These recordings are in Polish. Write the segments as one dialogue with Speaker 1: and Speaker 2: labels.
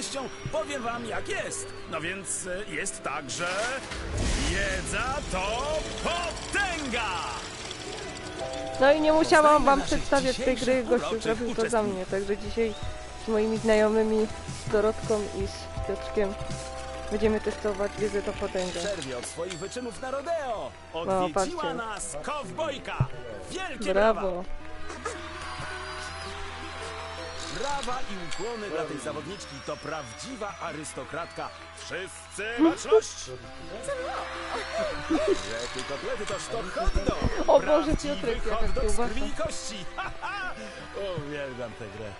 Speaker 1: pewnością powiem wam jak jest. No więc e, jest tak, że wiedza to potęga!
Speaker 2: No i nie musiałam wam przedstawiać tej gry, gościu zrobił to za mnie. Także dzisiaj z moimi znajomymi, z Dorotką i z Piotrkiem będziemy testować wiedzę to potęgę.
Speaker 1: przerwie od swoich wyczynów na rodeo
Speaker 2: No,
Speaker 1: odwiedziła
Speaker 2: patrzcie.
Speaker 1: nas kowbojka. Wielkie!
Speaker 2: Brawo!
Speaker 1: Brawa i ukłony dla tej zawodniczki. To prawdziwa arystokratka. Wszyscy baczność! Rzety kotlety toż to hot dog.
Speaker 2: O Boże, Piotrek, jaka
Speaker 1: hot dog z krwi i kości. Ha, ha. Uwielbiam tę grę.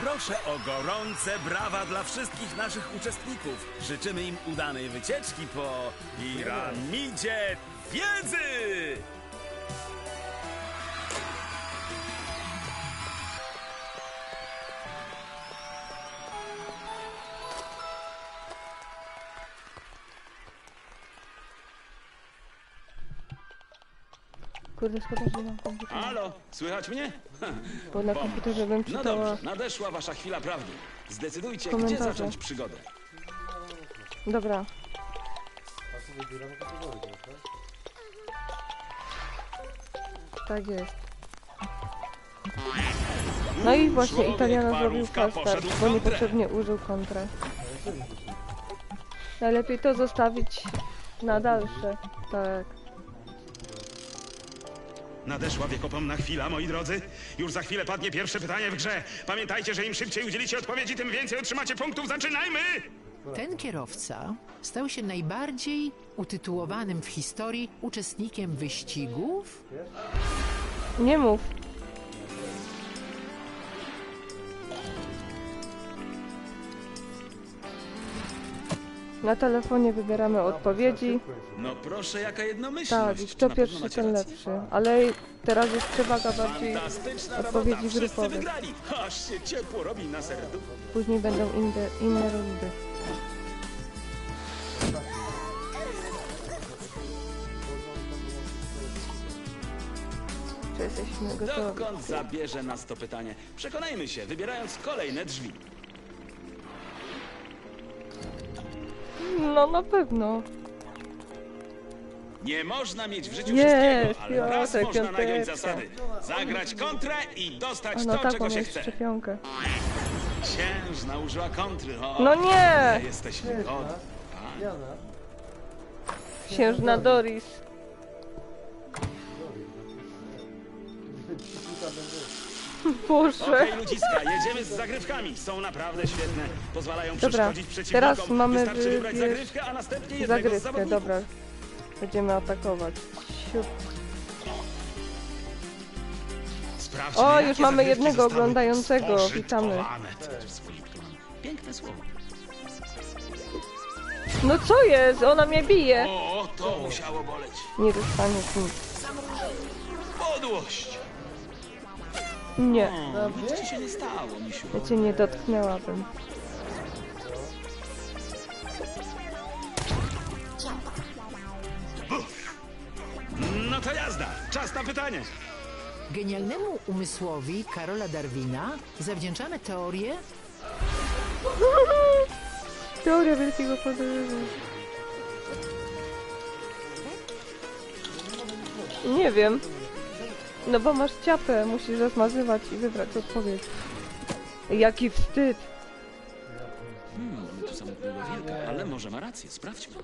Speaker 1: Proszę o gorące brawa dla wszystkich naszych uczestników. Życzymy im udanej wycieczki po piramidzie wiedzy!
Speaker 2: Kurde, szkoda, że nie mam komputera.
Speaker 3: Halo, słychać mnie?
Speaker 2: Bo na komputerze bym
Speaker 3: No
Speaker 2: czytała...
Speaker 3: dobrze, nadeszła wasza chwila prawdy. Zdecydujcie, gdzie
Speaker 2: Komentarze.
Speaker 3: zacząć przygodę.
Speaker 2: Dobra. Tak jest. No i właśnie
Speaker 3: Człowiek
Speaker 2: Italiano zrobił
Speaker 3: parówka
Speaker 2: fast start,
Speaker 3: poszedł w
Speaker 2: bo
Speaker 3: kontrę.
Speaker 2: niepotrzebnie użył kontrę. Najlepiej to zostawić na dalsze. Tak.
Speaker 4: Nadeszła wiekopomna chwila, moi drodzy. Już za chwilę padnie pierwsze pytanie w grze. Pamiętajcie, że im szybciej udzielicie odpowiedzi, tym więcej otrzymacie punktów. Zaczynajmy!
Speaker 5: Ten kierowca stał się najbardziej utytułowanym w historii uczestnikiem wyścigów
Speaker 2: Nie mów. Na telefonie wybieramy odpowiedzi.
Speaker 3: No proszę, jaka jednomyślność.
Speaker 2: Tak, i kto
Speaker 3: na pewno
Speaker 2: pierwszy,
Speaker 3: macie
Speaker 2: ten
Speaker 3: rację?
Speaker 2: lepszy. Ale teraz jest przewaga bardziej.
Speaker 3: Fantastyczna
Speaker 2: odpowiedzi
Speaker 3: robota, wszyscy wygrali. Aż się ciepło robi na serdu.
Speaker 2: Później będą inne, inne rundy. Czy jesteśmy gotowi?
Speaker 3: Dokąd zabierze nas to pytanie? Przekonajmy się, wybierając kolejne drzwi.
Speaker 2: No na pewno.
Speaker 3: Nie można mieć w życiu
Speaker 2: Jest,
Speaker 3: wszystkiego, ale raz można nagiąć
Speaker 2: piąteczka.
Speaker 3: zasady. Zagrać kontrę i dostać
Speaker 2: A no
Speaker 3: to,
Speaker 2: tak,
Speaker 3: czego
Speaker 2: on
Speaker 3: się
Speaker 2: jest
Speaker 3: chce.
Speaker 2: szczepionkę.
Speaker 3: Księżna użyła kontry. O,
Speaker 2: No nie!
Speaker 3: Jesteśmy godni.
Speaker 2: Księżna Doris. Boże.
Speaker 3: Okej, ludziska, jedziemy z zagrywkami. Są naprawdę świetne. Pozwalają
Speaker 2: Dobra,
Speaker 3: przeszkodzić przeciwnikom.
Speaker 2: teraz mamy
Speaker 3: Wystarczy wybrać
Speaker 2: wybierz-
Speaker 3: zagrywkę, a następnie jednego z
Speaker 2: Zagrywkę,
Speaker 3: zawodników.
Speaker 2: dobra. Będziemy atakować. Siup.
Speaker 4: Sprawdźmy,
Speaker 2: O,
Speaker 4: jakie
Speaker 2: już mamy
Speaker 4: zagrywki
Speaker 2: jednego
Speaker 4: zostały
Speaker 2: oglądającego.
Speaker 4: spożytkowane.
Speaker 3: Piękne słowo.
Speaker 2: No co jest? Ona mnie bije.
Speaker 3: O, to musiało boleć.
Speaker 2: Nie dostanie nic.
Speaker 3: Podłość.
Speaker 2: Nie,
Speaker 3: O, nic ci się nie stało, misiu.
Speaker 2: ja cię nie dotknęłabym.
Speaker 4: No to jazda. Czas na pytanie.
Speaker 5: Genialnemu umysłowi Karola Darwina zawdzięczamy teorię
Speaker 2: Teoria wielkiego podróży. Nie wiem. No bo masz ciapę, musisz rozmazywać i wybrać odpowiedź. Jaki wstyd.
Speaker 3: Hmm, tu samotnego wilka, ale może ma rację, sprawdźmy.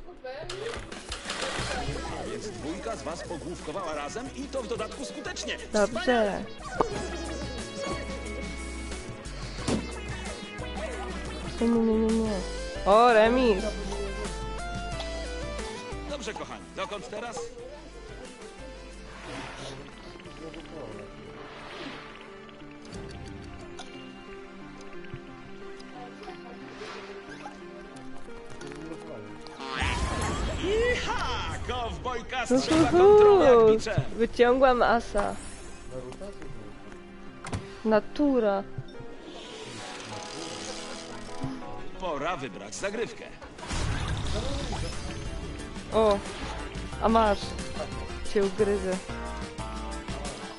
Speaker 3: A więc dwójka z was pogłówkowała razem i to w dodatku skutecznie.
Speaker 2: Dobrze. Nie, nie, nie, nie, nie. O, remis.
Speaker 3: Dobrze, kochani, dokąd teraz? Kowbojka strzela kontrolę jak
Speaker 2: Uhu,
Speaker 3: biczem.
Speaker 2: wyciągłam asa. Natura.
Speaker 3: Pora wybrać zagrywkę.
Speaker 2: O, a masz. Cię ugryzę.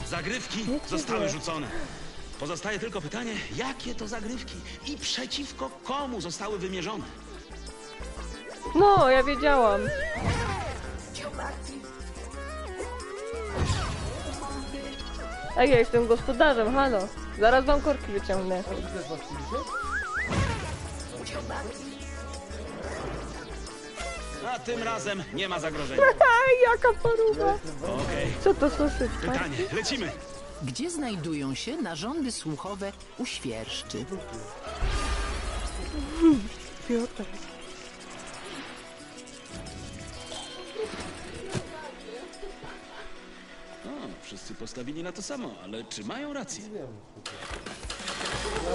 Speaker 4: Zagrywki
Speaker 2: Nie
Speaker 4: zostały
Speaker 2: dziwię.
Speaker 4: rzucone.
Speaker 3: Pozostaje tylko pytanie, jakie to zagrywki i przeciwko komu zostały wymierzone.
Speaker 2: No, ja wiedziałam. Ej, ja jestem gospodarzem, halo. Zaraz wam korki wyciągnę.
Speaker 3: A tym razem nie ma zagrożenia.
Speaker 2: Aj, jaka paruwa.
Speaker 3: Okej,
Speaker 2: Co to są sypka?
Speaker 3: pytanie, lecimy.
Speaker 5: Gdzie znajdują się narządy słuchowe u świerszczy?
Speaker 2: Piotr.
Speaker 1: O, wszyscy postawili na to samo, ale czy mają rację?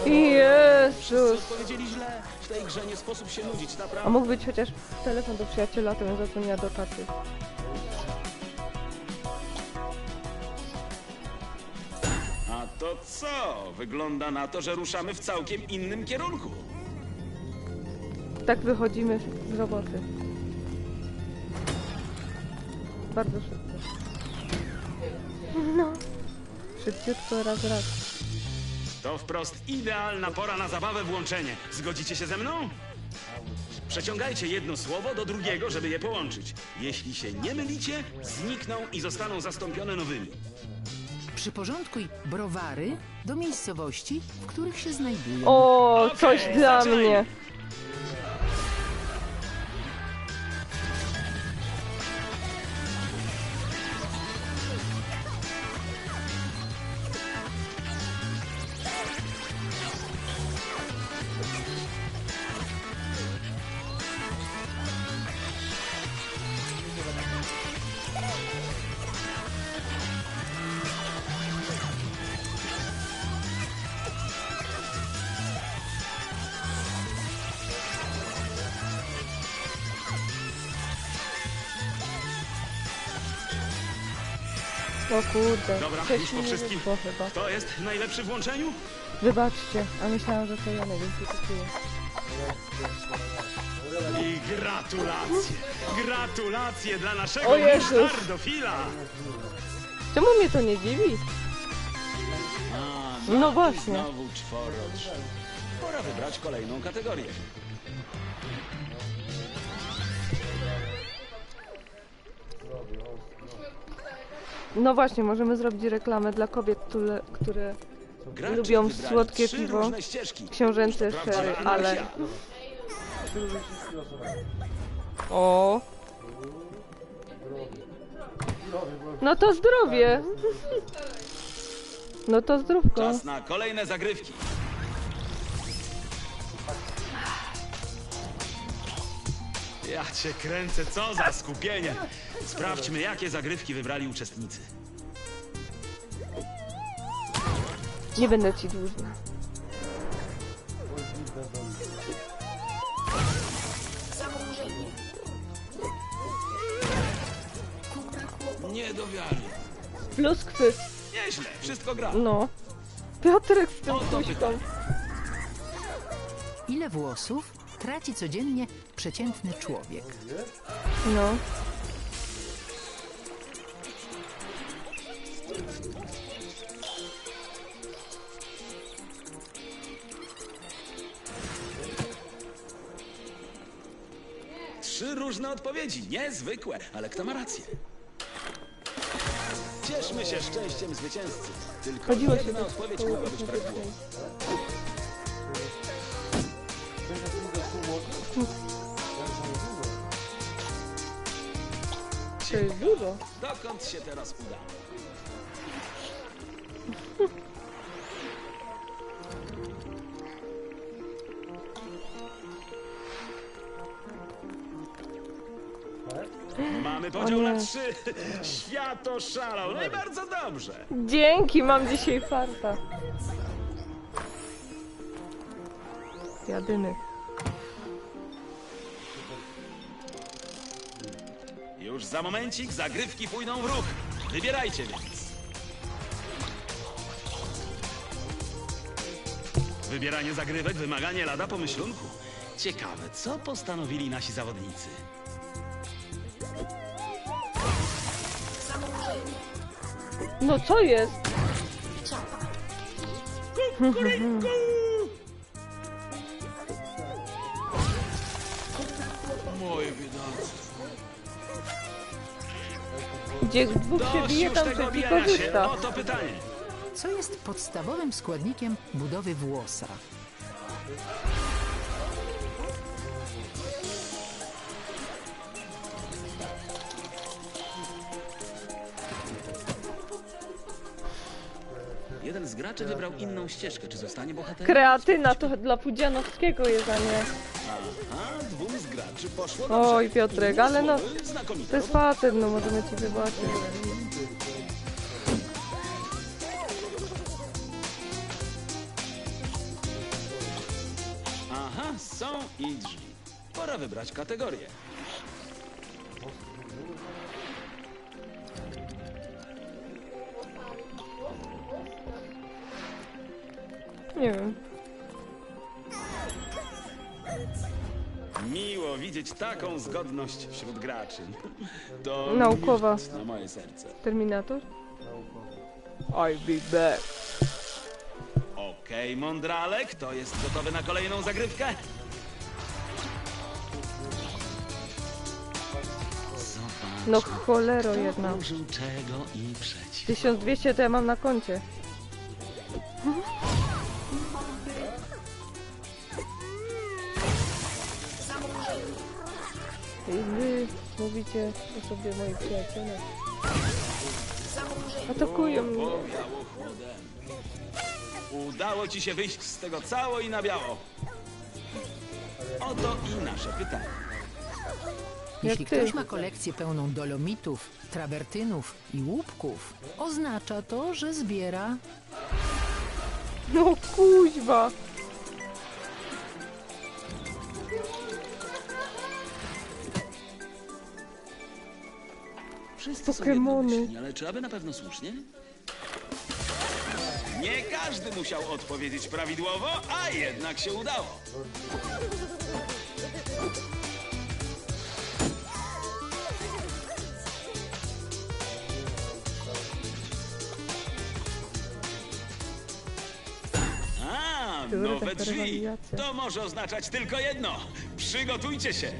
Speaker 2: Jezus.
Speaker 1: Odpowiedzieli źle. W tej grze nie sposób się nudzić,
Speaker 2: A
Speaker 1: naprawdę.
Speaker 2: mógł być chociaż telefon do przyjaciela, to bym zadzwoniła do taty.
Speaker 3: A to co? Wygląda na to, że ruszamy w całkiem innym kierunku.
Speaker 2: Tak wychodzimy z roboty. Bardzo szybko. Szybciutko, raz, raz.
Speaker 3: To wprost idealna pora na zabawę włączenie. Zgodzicie się ze mną? Przeciągajcie jedno słowo do drugiego, żeby je połączyć. Jeśli się nie mylicie, znikną i zostaną zastąpione nowymi.
Speaker 5: Przyporządkuj browary do miejscowości, w których się znajdują.
Speaker 2: O,
Speaker 3: Okej,
Speaker 2: coś dla
Speaker 3: zaczynajmy.
Speaker 2: mnie. Kurde.
Speaker 3: Dobra, już po wszystkim.
Speaker 2: wyszło chyba.
Speaker 3: Kto jest najlepszy w łączeniu?
Speaker 2: Wybaczcie, a myślałam, że to ja najwięcej kupuję.
Speaker 3: I gratulacje! Gratulacje dla naszego
Speaker 2: O Jezus.
Speaker 3: musztardofila!
Speaker 2: Czemu mnie to nie dziwi?
Speaker 1: A,
Speaker 2: No właśnie.
Speaker 1: Znowu. Pora wybrać kolejną kategorię.
Speaker 2: No właśnie, możemy zrobić reklamę dla kobiet, które, które
Speaker 1: Gracze
Speaker 2: Lubią
Speaker 1: wybrali
Speaker 2: słodkie
Speaker 1: trzy
Speaker 2: piwo.
Speaker 1: różne ścieżki.
Speaker 2: książęce
Speaker 1: Prawdziwa
Speaker 2: szery, ale... O. No to zdrowie. No to zdrówko.
Speaker 3: Czas na kolejne zagrywki. Ja cię kręcę, co za skupienie! Sprawdźmy, jakie zagrywki wybrali uczestnicy.
Speaker 2: Nie będę ci dłużna.
Speaker 1: Nie do wiary.
Speaker 2: Pluskwy.
Speaker 3: Nieźle, wszystko gra.
Speaker 2: No. Piotrek z tym
Speaker 1: Oto
Speaker 2: kuśką.
Speaker 1: pytanie.
Speaker 5: Ile włosów traci codziennie przeciętny człowiek?
Speaker 2: No.
Speaker 1: Trzy różne odpowiedzi. Niezwykłe, ale kto ma rację? Cieszmy się szczęściem zwycięzcy. Tylko
Speaker 2: Chodziło
Speaker 1: jedna odpowiedź mogła być prawidłowa.
Speaker 2: To jest dużo.
Speaker 1: Dokąd się teraz uda?
Speaker 3: Mamy podział na trzy. Świat oszalał. No i bardzo dobrze.
Speaker 2: Dzięki, mam dzisiaj farta. Jadymy.
Speaker 3: Za momencik zagrywki pójdą w ruch. Wybierajcie więc. Wybieranie zagrywek wymaganie lada pomyślunku. Ciekawe, co postanowili nasi zawodnicy.
Speaker 2: No co jest?
Speaker 3: Kukurydku!
Speaker 2: Gdzie dwóch się
Speaker 3: Dość
Speaker 2: bije,
Speaker 3: już
Speaker 2: tam
Speaker 3: tego
Speaker 2: trzeci
Speaker 3: bijania się.
Speaker 2: korzysta.
Speaker 3: Oto pytanie.
Speaker 5: Co jest podstawowym składnikiem budowy włosa?
Speaker 1: Graczy wybrał inną ścieżkę. Czy zostanie bohaterem?
Speaker 2: Kreatyna to dla Pudzianowskiego jest, a nie.
Speaker 1: A dwóm z graczy poszło
Speaker 2: Oj,
Speaker 1: dobrze.
Speaker 2: Piotrek, ale no...
Speaker 1: Słowy.
Speaker 2: To jest facet, no możemy ci wybaczyć.
Speaker 1: Aha, są i drzwi. Pora wybrać kategorię.
Speaker 2: Nie wiem.
Speaker 3: Miło widzieć taką zgodność wśród graczy. To
Speaker 2: Naukowa.
Speaker 3: miód na moje serce.
Speaker 2: Terminator? I'll be back.
Speaker 3: Okej, mądrale, kto jest gotowy na kolejną zagrywkę?
Speaker 1: Zobacz.
Speaker 2: No cholero jedna.
Speaker 1: Użył czego i przeciw.
Speaker 2: 1200 to ja mam na koncie. Wy mówicie o sobie moi przyjaciele. Atakują mnie.
Speaker 3: Udało ci się wyjść z tego cało i na biało. Oto i nasze pytanie.
Speaker 5: Jeśli
Speaker 2: ty.
Speaker 5: ktoś ma kolekcję pełną dolomitów, trawertynów i łupków, oznacza to, że zbiera
Speaker 2: No kuźwa!
Speaker 1: Wszyscy są
Speaker 2: Pokemony.
Speaker 1: jednomyślni, ale czy aby na pewno słusznie?
Speaker 3: Nie każdy musiał odpowiedzieć prawidłowo, a jednak się udało. A, nowe drzwi. To może oznaczać tylko jedno. Przygotujcie się.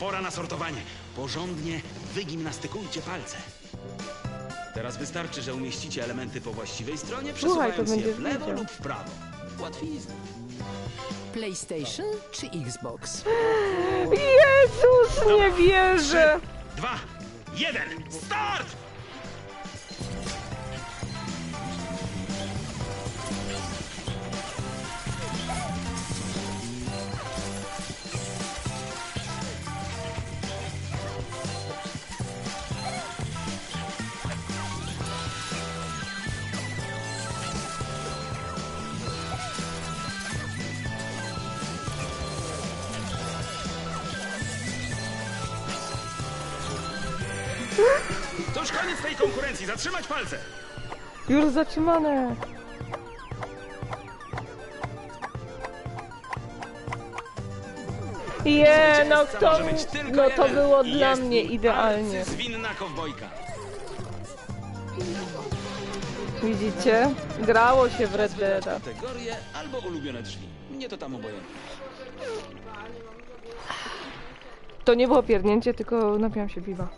Speaker 3: Pora na sortowanie. Porządnie wygimnastykujcie palce. Teraz wystarczy, że umieścicie elementy po właściwej stronie,
Speaker 2: Słuchaj, to
Speaker 3: przesuwając je
Speaker 2: będziesz
Speaker 3: w lewo
Speaker 2: wiedział.
Speaker 3: lub w prawo. Łatwizna.
Speaker 5: PlayStation czy Xbox.
Speaker 2: Jezus, nie wierzę!
Speaker 3: Dwa, jeden, start! Konkurencji, zatrzymać palce!
Speaker 2: Już zatrzymane! Je, no kto... No to było dla mnie idealnie.
Speaker 3: Zwinna kowbojka.
Speaker 2: Widzicie? Grało się w Red Deada.
Speaker 1: Kategorie albo ulubione drzwi. Mnie to tam obojętne.
Speaker 2: To nie było pierdnięcie, tylko napiłam się piwa.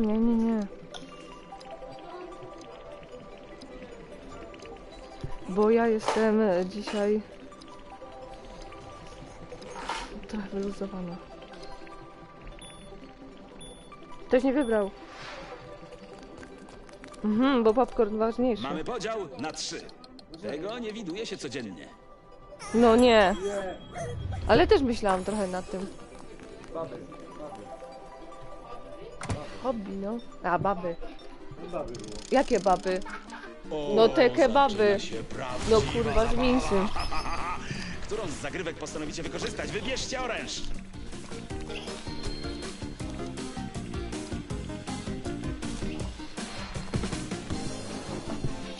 Speaker 2: Nie, nie, nie. Bo ja jestem e, dzisiaj trochę wyluzowana. Ktoś nie wybrał. Mhm, bo popcorn ważniejszy.
Speaker 3: Mamy podział na trzy. Tego nie widuje się codziennie.
Speaker 2: No nie. Ale też myślałam trochę nad tym. Hobby, no. A, baby. Jakie baby? No te kebaby. No kurwa, z mięsem.
Speaker 3: Którą z zagrywek postanowicie wykorzystać? Wybierzcie oręż.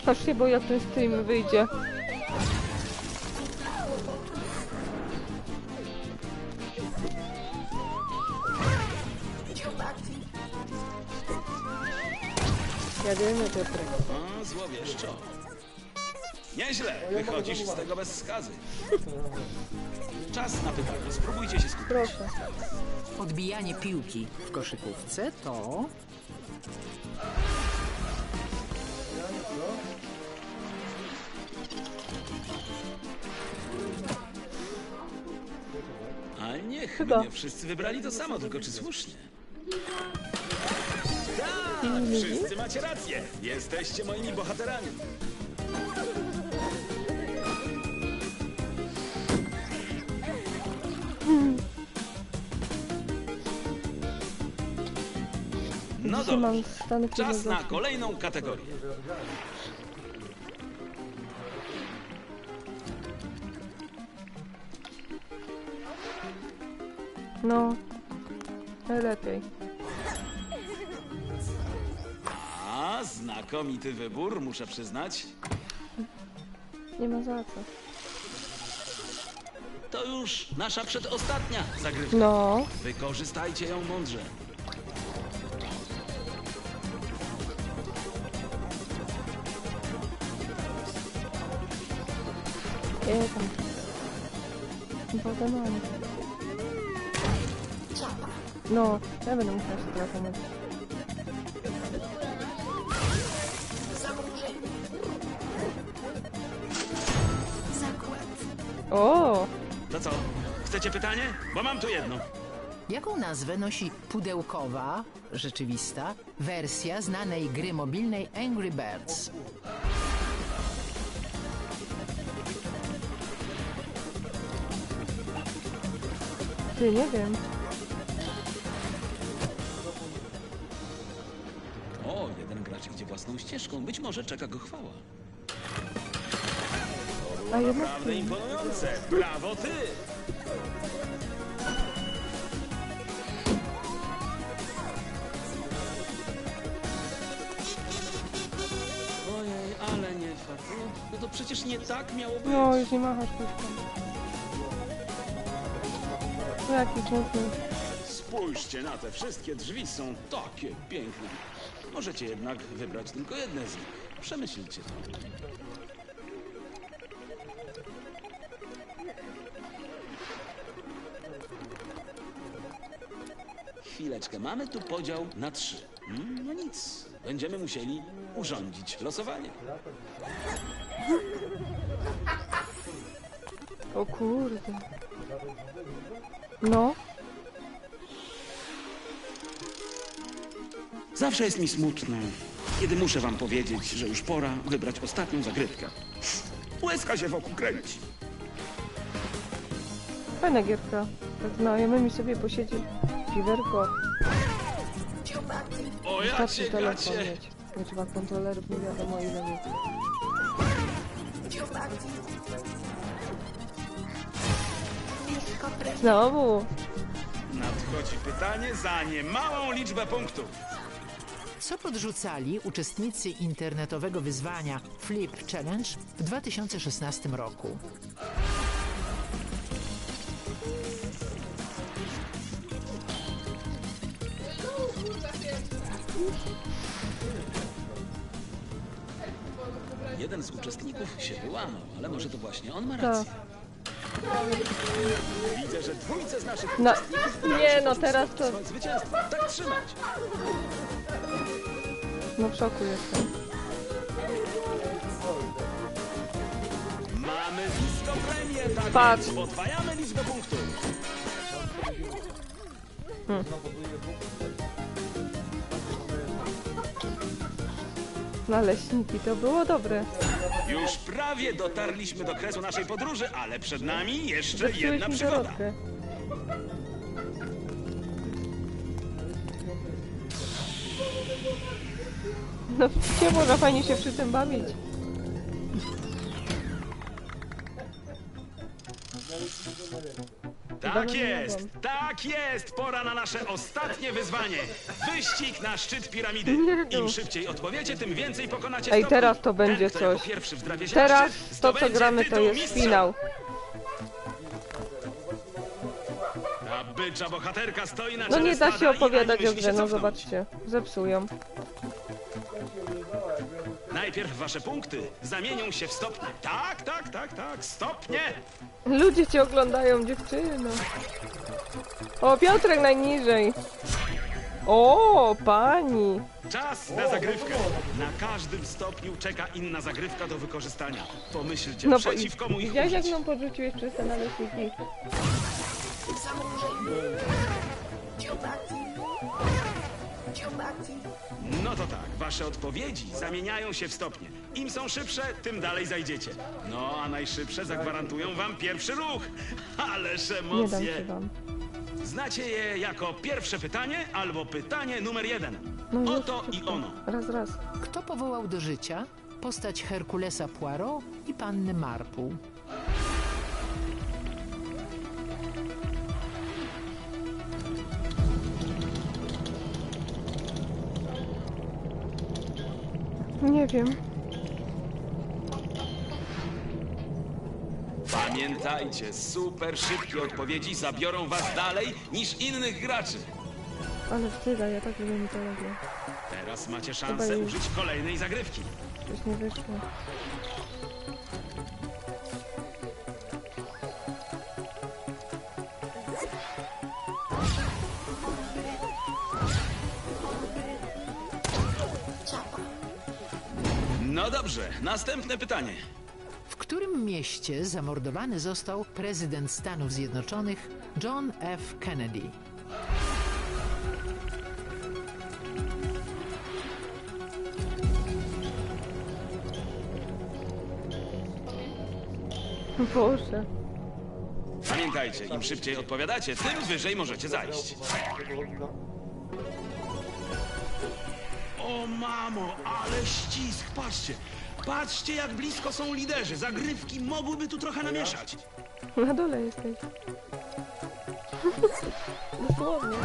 Speaker 2: Aż się boję, jak ten stream wyjdzie. Jedziemy, Piotrek.
Speaker 3: O, złowieszczo. Nieźle, wychodzisz z tego bez skazy. Czas na pytanie, spróbujcie się skupić.
Speaker 2: Proszę.
Speaker 5: Odbijanie piłki w koszykówce to...
Speaker 3: A niech
Speaker 2: Chyba.
Speaker 3: nie wszyscy wybrali to samo, tylko czy słusznie? Tak, wszyscy macie rację. Jesteście moimi bohaterami. No
Speaker 2: Dzisiaj mam
Speaker 3: dobrze. Czas na kolejną kategorię.
Speaker 2: No. Najlepiej.
Speaker 3: Znakomity wybór, muszę przyznać.
Speaker 2: Nie ma za co.
Speaker 3: To już nasza przedostatnia zagrywka.
Speaker 2: No.
Speaker 3: Wykorzystajcie ją mądrze.
Speaker 2: Je tam. Mam. No, ja będę musiała się trochę pomóc.
Speaker 3: Pytanie? Bo mam tu jedno.
Speaker 5: Jaką nazwę nosi pudełkowa, rzeczywista, wersja znanej gry mobilnej Angry Birds?
Speaker 2: Ty, nie wiem.
Speaker 3: O, jeden gracz idzie własną ścieżką. Być może czeka go chwała.
Speaker 2: A jednak
Speaker 3: Naprawdę imponujące. Brawo ty! Przecież nie tak miało być.
Speaker 2: No, już nie machasz puszką. No jaki smutny.
Speaker 3: Spójrzcie na te wszystkie drzwi, są takie piękne. Możecie jednak wybrać tylko jedne z nich. Przemyślcie to. Chwileczkę, mamy tu podział na trzy. Mm, no nic, będziemy musieli urządzić losowanie.
Speaker 2: O kurde. No.
Speaker 3: Zawsze jest mi smutno, kiedy muszę wam powiedzieć, że już pora wybrać ostatnią zagrywkę. Łezka się wokół kręci.
Speaker 2: Fajna gierka. Tak znajomymi sobie posiedzieć. Piwerko.
Speaker 3: O, ja
Speaker 2: Wystarczy
Speaker 3: cię
Speaker 2: telefon
Speaker 3: gacie.
Speaker 2: mieć. Nie trzeba kontrolerów, nie wiadomo ile mieć. Znowu.
Speaker 3: Nadchodzi pytanie za niemałą liczbę punktów.
Speaker 5: Co podrzucali uczestnicy internetowego wyzwania Flip Challenge w 2016 roku?
Speaker 3: Jeden z uczestników się wyłamał, ale może to właśnie on ma rację. Widzę, że dwójce z naszych
Speaker 2: No, nie no, teraz to...
Speaker 3: swoje zwycięstwo. Tak trzymać.
Speaker 2: No w szoku jestem.
Speaker 3: Mamy blisko premię, tak
Speaker 2: Patrz.
Speaker 3: więc podwajamy liczbę punktów.
Speaker 2: Naleśniki, to było dobre.
Speaker 3: Już prawie dotarliśmy do kresu naszej podróży, ale przed nami jeszcze
Speaker 2: Zepsułeś
Speaker 3: jedna
Speaker 2: mi
Speaker 3: przygoda.
Speaker 2: dorobkę. No, nie można fajnie się przy tym bawić.
Speaker 3: Tak jest, tak jest! Pora na nasze ostatnie wyzwanie. Wyścig na szczyt piramidy. Im szybciej odpowiecie, tym więcej pokonacie
Speaker 2: Ej,
Speaker 3: stopni.
Speaker 2: teraz to będzie
Speaker 3: Ten, kto jako
Speaker 2: coś.
Speaker 3: pierwszy wdrapie się
Speaker 2: Teraz
Speaker 3: szczyt,
Speaker 2: to, co
Speaker 3: zdobędzie
Speaker 2: gramy, to
Speaker 3: tytuł
Speaker 2: jest
Speaker 3: mistrza.
Speaker 2: finał.
Speaker 3: Ta bycza bohaterka stoi na
Speaker 2: No
Speaker 3: czele
Speaker 2: nie da się
Speaker 3: stada i
Speaker 2: opowiadać o grze, no zobaczcie. Zepsują.
Speaker 3: Najpierw wasze punkty zamienią się w stopnie. Tak, tak, tak, tak, stopnie!
Speaker 2: Ludzie cię oglądają, dziewczyno. O, Piotrek najniżej. O, pani.
Speaker 3: Czas na zagrywkę. Na każdym stopniu czeka inna zagrywka do wykorzystania. Pomyślcie,
Speaker 2: No bo
Speaker 3: przeciwko mu ich
Speaker 2: widziałeś jak
Speaker 3: użyć.
Speaker 2: nam podrzuciłeś przez te naleśniki?
Speaker 3: No to tak, wasze odpowiedzi zamieniają się w stopnie. Im są szybsze, tym dalej zajdziecie. No, a najszybsze zagwarantują wam pierwszy ruch. Ależ
Speaker 2: Nie dam
Speaker 3: emocje.
Speaker 2: wam.
Speaker 3: Znacie je jako pierwsze pytanie albo pytanie numer jeden.
Speaker 2: No już,
Speaker 3: Oto i
Speaker 2: szybko.
Speaker 3: ono.
Speaker 2: Raz, raz.
Speaker 5: Kto powołał do życia postać Herkulesa Poirot i panny Marple?
Speaker 2: Nie wiem.
Speaker 3: Pamiętajcie, super szybkie odpowiedzi zabiorą was dalej niż innych graczy.
Speaker 2: Ale wstyda, ja tak lubię mitologię.
Speaker 3: Teraz macie
Speaker 2: Chyba
Speaker 3: szansę
Speaker 2: już.
Speaker 3: użyć kolejnej zagrywki.
Speaker 2: Coś nie wyszło.
Speaker 3: Dobrze, następne pytanie.
Speaker 5: W którym mieście zamordowany został prezydent Stanów Zjednoczonych John F. Kennedy?
Speaker 2: Boże.
Speaker 3: Pamiętajcie, im szybciej odpowiadacie, tym wyżej możecie zajść. O mamo, ale ścisk, patrzcie. Patrzcie, jak blisko są liderzy. Zagrywki mogłyby tu trochę namieszać.
Speaker 2: Na dole jesteś. Dosłownie.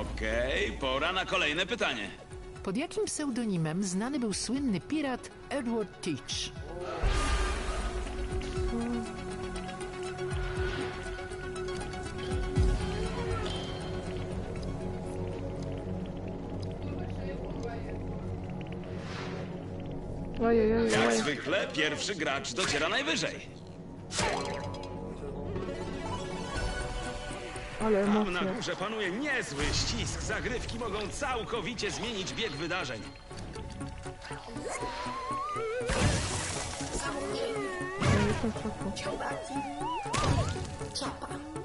Speaker 3: Okej, pora na kolejne pytanie.
Speaker 5: Pod jakim pseudonimem znany był słynny pirat Edward Teach?
Speaker 2: Ojej, ojej,
Speaker 3: Jak
Speaker 2: ojej.
Speaker 3: zwykle, pierwszy gracz dociera najwyżej.
Speaker 2: Ale
Speaker 3: Tam na
Speaker 2: emocje.
Speaker 3: górze panuje niezły ścisk. Zagrywki mogą całkowicie zmienić bieg wydarzeń.
Speaker 2: Ja jestem w szoku.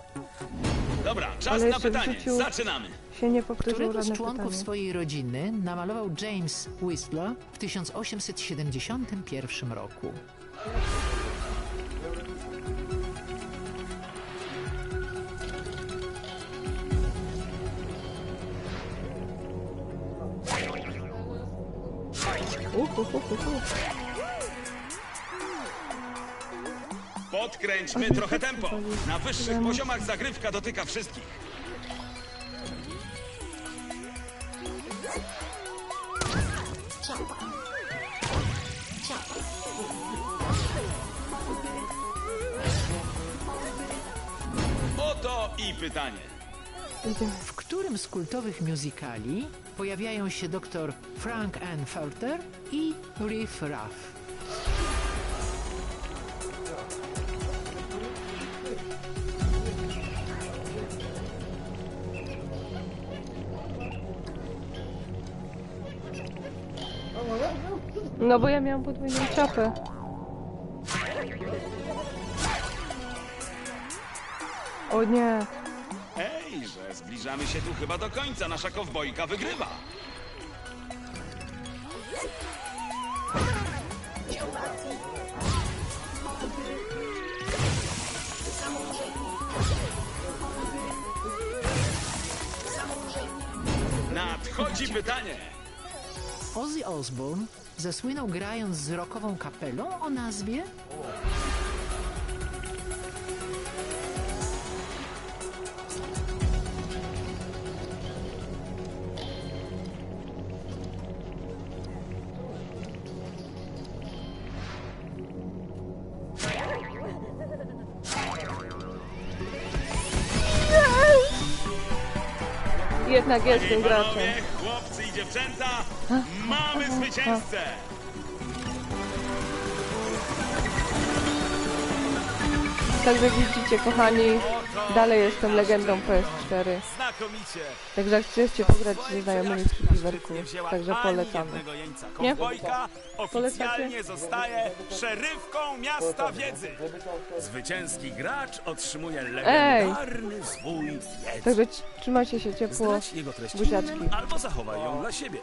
Speaker 3: Dobra, czas
Speaker 2: Ale
Speaker 3: na
Speaker 2: jeszcze w
Speaker 3: pytanie.
Speaker 2: życiu-
Speaker 3: Zaczynamy.
Speaker 2: Się nie
Speaker 5: Którego z
Speaker 2: żadne
Speaker 5: członków
Speaker 2: pytanie.
Speaker 5: swojej rodziny namalował James Whistler w 1871 roku?
Speaker 2: Uhu, hu, hu, hu.
Speaker 3: Podkręćmy trochę tempo. Na wyższych poziomach zagrywka dotyka wszystkich. Oto i pytanie.
Speaker 5: W którym z kultowych musicali pojawiają się dr Frank Ann Furter i Riff Raff?
Speaker 2: No bo ja miałam podwójną czapę. O nie.
Speaker 3: Ej, że zbliżamy się tu chyba do końca. Nasza kowbojka wygrywa. Nadchodzi pytanie.
Speaker 5: Ozzy Osbourne zasłynął grając z rockową kapelą o nazwie...
Speaker 2: Jednak
Speaker 1: jestem
Speaker 2: graczem.
Speaker 1: Chłopcy i dziewczęta, mamy zwycięzcę!
Speaker 2: Także widzicie, kochani, dalej jestem legendą PS4.
Speaker 3: Znakomicie.
Speaker 2: Także jak chcecie pograć ze znajomymi przy
Speaker 3: Graczka
Speaker 2: piwerku, także polecamy. Nie? Polecacie?
Speaker 3: oficjalnie zostaje szerywką miasta wiedzy. Zwycięski gracz otrzymuje legendarny zwój wiedzy.
Speaker 2: Także ci- trzymajcie się ciepło. Buziaczki.
Speaker 3: albo zachowaj ją dla siebie.